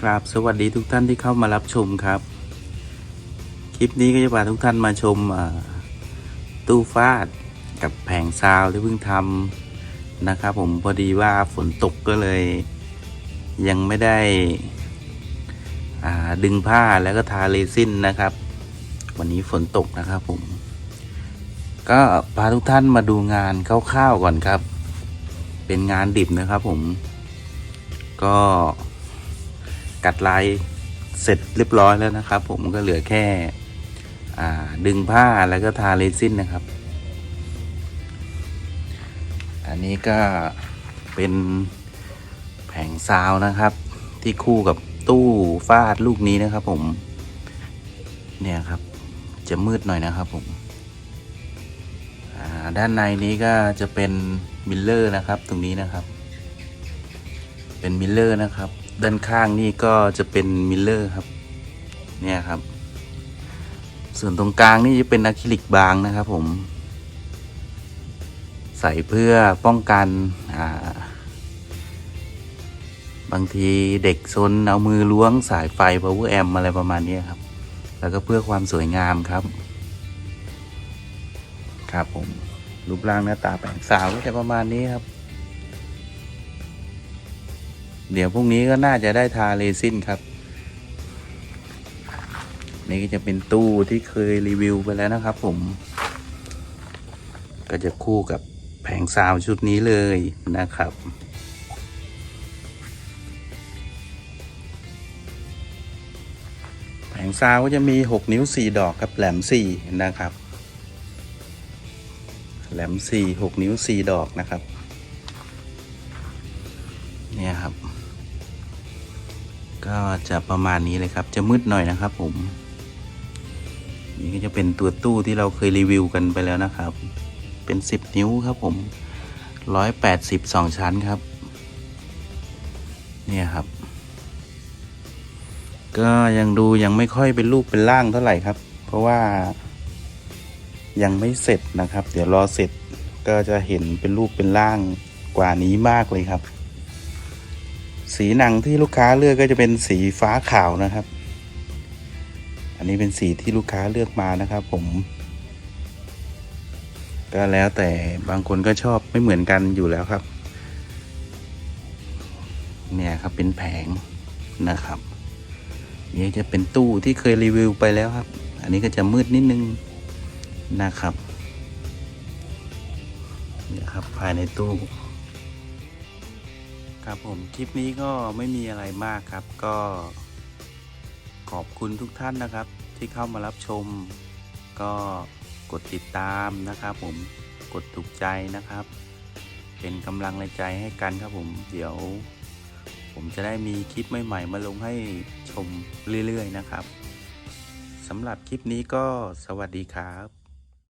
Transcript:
กราบสวัสดีทุกท่านที่เข้ามารับชมครับ คลิปนี้ก็จะพาทุกท่านมาชมตู้ฟาดกับแผงซาวที่เพิ่งทำนะครับผมพอดีว่าฝนตกก็เลย ยังไม่ได้ดึงผ้าแล้วก็ทาเรซินนะครับ วันนี้ฝนตกนะครับผม ก็พาทุกท่านมาดูงานคร่าวๆก่อนครับ เป็นงานดิบนะครับผมก็ กัดลายเสร็จเรียบร้อยแล้วนะครับ ผมก็เหลือแค่ดึงผ้าแล้วก็ทาเรซินนะครับ อันนี้ก็เป็นแผงซาวนะครับ ที่คู่กับตู้ฟาดลูกนี้นะครับ ผม เนี่ยครับจะมืดหน่อยนะครับ ผมด้านในนี้ก็จะเป็นมิลเลอร์นะครับ ตรงนี้นะครับ เป็นมิลเลอร์นะครับ ด้านข้างนี่ก็จะเป็นมิลเลอร์ครับ เนี่ยครับ ส่วนตรงกลางนี่จะเป็นอะคริลิกบางนะครับผม ใส่เพื่อป้องกันอ่าบางทีเด็กซนเอามือล้วงสายไฟ power amp อะไรประมาณนี้ครับ แล้วก็เพื่อความสวยงามครับ ครับผม รูปร่างหน้าตาแปลงสาวก็จะประมาณนี้ครับ เดี๋ยวพรุ่งนี้ก็น่าจะได้ทาเรซินครับ นี่ก็จะเป็นตู้ที่เคยรีวิวไปแล้วนะครับผม ก็จะคู่กับแผงซาวชุดนี้เลยนะครับแผงซาวก็จะมี 6 นิ้ว 4 ดอกครับแหลม 4 นะครับ แหลม 4 6 นิ้ว 4 ดอกนะครับ เนี่ยครับ ก็จะประมาณนี้เลยครับ จะมืดหน่อยนะครับผม นี่ก็จะเป็นตัวตู้ที่เราเคยรีวิวกันไปแล้วนะครับ เป็น 10 นิ้วครับผม 182ชั้นครับ เนี่ยครับ ก็ยังดูยังไม่ค่อยเป็นรูปเป็นร่างเท่าไหร่ครับ เพราะว่ายังไม่เสร็จนะครับ เดี๋ยวรอเสร็จก็จะเห็นเป็นรูปเป็นร่างกว่านี้มากเลยครับ สีหนังที่ลูกค้าเลือกก็จะเป็นสีฟ้าขาวนะครับ อันนี้เป็นสีที่ลูกค้าเลือกมานะครับ ผม ก็แล้วแต่บางคนก็ชอบไม่เหมือนกันอยู่แล้วครับ เนี่ยครับเป็นแผงนะครับนี่จะเป็นตู้ที่เคยรีวิวไปแล้วครับ อันนี้ก็จะมืดนิดนึงนะครับเนี่ยครับภายในตู้ ครับผมคลิปนี้ก็ไม่มีอะไรมากครับ ก็ขอบคุณทุกท่านนะครับ ที่เข้ามารับชม ก็กดติดตามนะครับ ผมกดถูกใจนะครับ เป็นกำลังใจให้กันครับผมเดี๋ยว ผมจะได้มีคลิปใหม่ๆ มาลงให้ชมเรื่อยๆนะครับสำหรับคลิปนี้ก็สวัสดีครับ